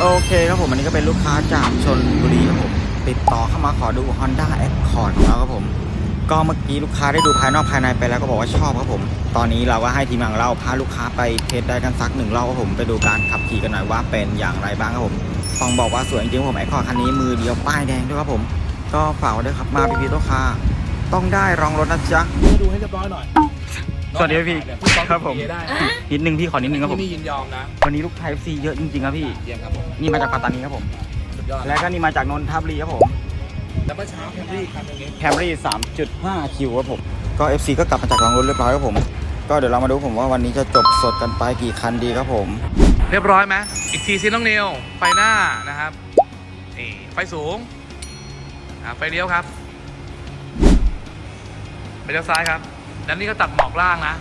โอเคครับผมอันนี้ก็เป็นลูกค้าจากชนบุรีครับผมติดต่อเข้ามาขอดู Honda Accord ของเราครับผม ก็เมื่อกี้ลูกค้าได้ดูภายนอกภายในไปแล้วก็บอกว่าชอบครับผม ตอนนี้เราก็ให้ทีมงานเราพาลูกค้าไปเทสได้กันสักหนึ่งรอบครับผมไปดูการขับขี่กันหน่อยว่าเป็นอย่างไรบ้างครับผมต้องบอกว่าสวยจริงผมไอคอคันนี้มือเดียวป้ายแดงด้วยครับผม ก็ฝากไว้ด้วยครับมาพี่พี่ลูกค้าต้องได้รองรถนะจ๊ะดูให้เรียบร้อยหน่อย สวัสดีครับพี่เดี๋ยวพี่ต้องครับผมเคลียร์ได้นิดนึงพี่ขอนิดนึงครับผมที่นี่ยินยอมนะวันนี้ลูกค้า FC เยอะจริงๆครับพี่เยี่ยมครับผมนี่มาจากปัตตานีครับผมสุดยอดและก็นี่มาจากนนทบุรีครับผมแล้วเมื่อเช้าแคมรี่คันนี้แคมรี่3.5คิวครับผมก็ FC ก็กลับมาจากรองรถเรียบร้อยครับผม ก็เดี๋ยวเรามาดูผมว่าวันนี้จะจบสดกันไปกี่คันดีครับผม เรียบร้อยไหมอีกทีซิน้องนิวไฟหน้านะครับนี่ไฟสูงอ่าไฟเลี้ยวครับไฟเลี้ยวซ้ายครับ แล้วนี่ก็ตัดหมอกล่างนะ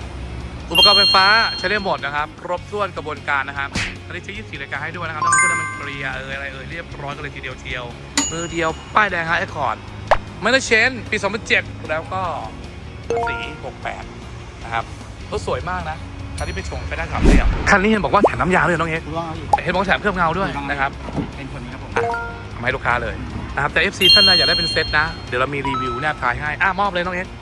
อุปกรณ์ไฟฟ้าใช้ได้หมดนะครับ ครบถ้วนกระบวนการนะครับอันนี้ใช้24รายการให้ด้วยนะครับน้ำมันเครื่องน้ำมันเกลียร์เอออะไรเออเรียบร้อยกันเลยทีเดียวเชียวมือเดียวป้ายแดงฮะไอคอร์ดไม่ได้เชนปี 2007 แล้วก็สี 68 นะครับรถสวยมากนะคันที่ไปชงไปได้สามเหลี่ยมคันนี้เห็นบอกว่าแถมน้ำยาด้วยน้องเอ็กซ์คุณว่าพี่เห็นบอกว่าแถมเครื่องเงาด้วยนะครับเป็นคนนี้ครับผมทำให้ลูกค้าเลยนะครับแต่ FC ท่านใดอยากได้เป็นเซตนะ เดี๋ยวเรามีรีวิวแนบท้ายให้อะมอบเลยน้องเอ็กซ์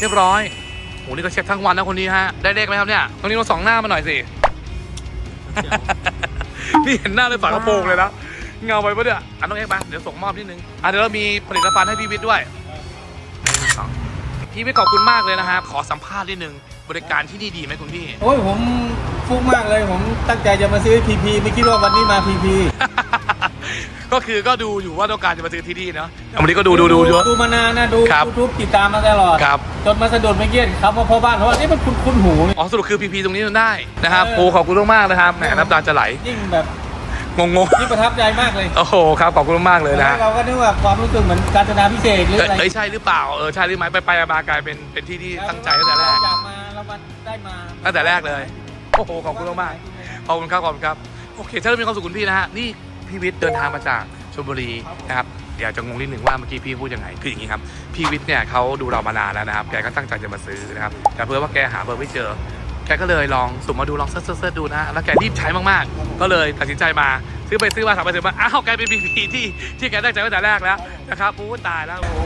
เรียบร้อยโหนี่ก็เช็คทั้งวันนะคนนี้ฮะ ได้เลขไหมครับเนี่ยตรงนี้เราสองหน้ามาหน่อยสิ นี่เห็นหน้าเลยฝากระโปรงเลยนะ เงาไปปะเนี่ยอะน้องเอ็กซ์มาเดี๋ยวส่งมอบนิดนึง อะเดี๋ยวเรามีผลิตภัณฑ์ให้พี่วิทย์ด้วยพี่วิทย์ขอบคุณมากเลยนะครับขอสัมภาษณ์นิดนึง บริการที่นี่ดีไหมคุณพี่ โอ้ยผมฟุกมากเลยผมตั้งใจจะมาซื้อพีพีไม่คิดว่าวันนี้มาพีพี ก็คือก็ดูอยู่ว่าต้องการจะมาซื้อที่นี่เนาะวันนี้ก็ดูดูดูดู ดูมานานนะดูครับยูทูบติดตามมาตลอดครับ จนมาสะดุดเมื่อกี้ครับว่าพ่อบ้านเพราะว่านี่มันคุ้นคุ้นหูนี่ อ๋อสรุปคือพีพีตรงนี้ได้นะครับเออ โอ้ขอบคุณมากๆนะครับแหมน้ำตาจะไหลยิ่งแบบงงงยิ่งประทับใจมากเลยๆโอ้โหครับขอบคุณมากๆเลยนะแล้วเราก็นึกว่าความรู้สึกเหมือนการจนาพิเศษหรือเอ้ยอะไรเอ้ยใช่หรือเปล่าเออใช่หรือไม่ไปไปมากลายเป็นเป็นที่ที่ตั้งใจตั้งแต่แรกอยากมาแล้วมันได้มาตั้งแต่แรกเลย โอ้โหขอบคุณมากๆขอบคุณครับขอบคุณครับโอเคถ้าเรามีความสุขคุณพี่นะฮะนี่ พี่วิทย์เดินทางมาจากชลบุรีนะครับเดี๋ยวจะงงนิดหนึ่งว่าเมื่อกี้พี่พูดยังไงคืออย่างนี้ครับพี่วิทย์เนี่ยเขาดูเรามานานแล้วนะครับแกก็ตั้งใจจะมาซื้อนะครับแต่เพื่อว่าแกหาเบอร์ไม่เจอแกก็เลยลองสุ่มมาดูลองเซิร์ชเซิร์ชดูนะแล้วแกรีบใช้มากๆ ก็เลยตัดสินใจมาซื้อไปซื้อมาถามไปซื้อมาอ้าวแกเป็นพีพีที่ที่แกตั้งใจไว้แต่แรกแล้วนะครับโอ้ตายแล้วโอ้โห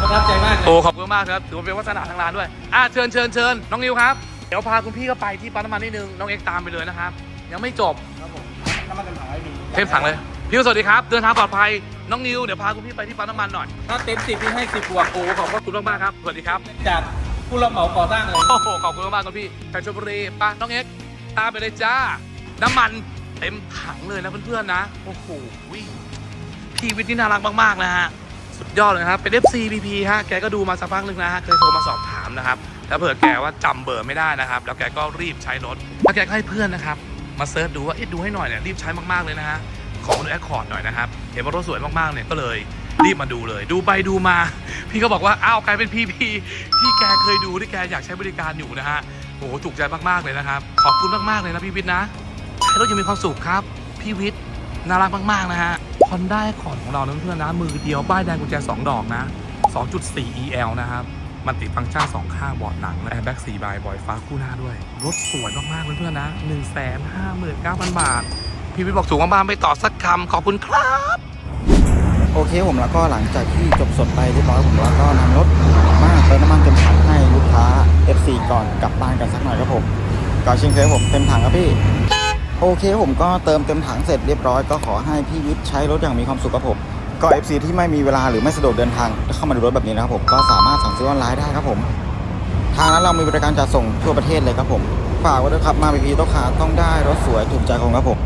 ประทับใจมากโอ้ขอบคุณมากครับถือว่าเป็นวัฒนาทางร้านด้วยอะเชิญเชิญเชิญน้องนิวครับเดี๋ยวพาคุณพี่ก็ไปที่ปั๊มน้ำมันนิดนึงน้องเอ็กตามไปเลยนะครับยังไม่จบครับผมน้ำมันกันถังไว้มี เทมถังเลยพี่สวัสดีครับเดินทางปลอดภัยน้องนิวเดี๋ยวพาคุณพี่ไปที่ปั๊มน้ำมันหน่อยถ้าเต็มสิบนี่ให้สิบบวกโอ้ขอบคุณมากๆครับสวัสดีครับจากผู้รับเหมาก่อสร้างเลยโอ้โหขอบคุณมากๆครับพี่จากชลบุรีไป้าน้องเอ็กซ์ตามไปเลยจ้า น้ำมันเต็มถังเลยนะเพื่อนๆนะโอ้โหพี่วิทย์นี่น่ารักมากๆนะฮะสุดยอดเลยนะครับเป็น FC BP ฮะแกก็ดูมาสักพักหนึ่งนะฮะเคยโทรมาสอบถามนะครับแล้วเผื่อแกว่าจำเบอร์ไม่ได้นะครับ แล้วแกก็รีบใช้รถแล้วแกก็ให้เพื่อนนะครับ มาเซิร์ชดูว่าเอ๊ะดูให้หน่อยเนี่ยรีบใช้มากๆเลยนะฮะขอมาดูแอคคอร์ดหน่อยนะครับเห็นว่ารถสวยมากๆเนี่ยก็เลยรีบมาดูเลย ดูไปดูมา พี่ก็บอกว่าอ้าวกลายเป็น PP ที่แกเคยดูที่แกอยากใช้บริการอยู่นะฮะโอ้โหถูกใจมากๆเลยนะครับขอบคุณมากๆเลยนะพี่วิทย์นะใช้รถยังมีความสุขครับ พี่วิทย์น่ารักมากๆนะฮะคอนด้าคอร์ดของเราเพื่อนๆนะมือเดียวป้ายแดงกุญแจ2ดอกนะ 2.4 EL นะครับ มันติดฟังก์ชัน 2 ข้างบอร์ดหนังแอร์แบ็ก4ใบายบอยฟ้าคู่หน้าด้วย รถสวยมากๆเพื่อนๆนะ 159,000 บาท พี่วิทย์บอกสูงมากๆไม่ต่อสักคำขอบคุณครับ โอเคผมแล้วก็หลังจากที่จบสดไปเรียบร้อยผมแล้วก็นำรถมาเติมน้ำมันเต็มถังให้ลูกค้า FC ก่อนกลับบ้านกันสักหน่อยครับผมก็เชิญเคยผมเต็มถังครับพี่โอเคผมก็เติมเต็มถังเสร็จเรียบร้อยก็ขอให้พี่วิทย์ใช้รถอย่างมีความสุขครับผม ก็ FC ที่ไม่มีเวลาหรือไม่สะดวกเดินทางเข้ามาดูรถแบบนี้นะครับผมก็สามารถสั่งซื้อออนไลน์ได้ครับผม ทางนั้นเรามีบริการจัดส่งทั่วประเทศเลยครับผมฝากไว้ด้วยครับมาพีพีต้องขาต้องได้รถสวยถูกใจของครับผม